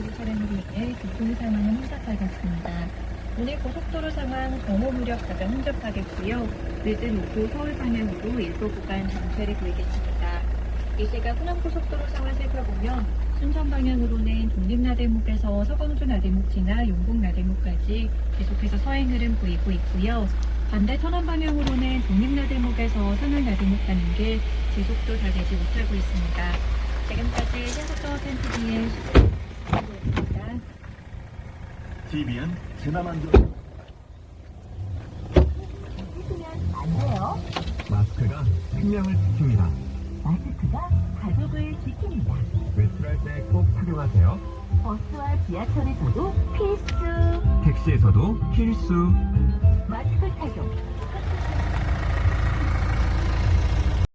교통 상황은 혼잡하겠습니다. 오늘 고속도로 상황 정오 무렵 가장 혼잡하겠고요. 늦은 오후 서울 방향으로 일부 구간 정체를 보이겠습니다. 이 시각 호남고속도로 상황 살펴보면 순천 방향으로는 독립나들목에서 서광주 나들목 지나 용복 나들목까지 계속해서 서행 흐름 보이고 있고요. 반대 천안 방향으로는 독립나들목에서 선월 나들목 가는 길 지속도 다 되지 못하고 있습니다. 지금까지 신속도 센트비의 시즌입니다. TVN 재난안전 쓰면 안 돼요. 마스크가 생명을 지킵니다. 마스크가 가족을 지킵니다. 외출할 때 꼭 착용하세요. 버스와 지하철에서도 필수. 택시에서도 필수.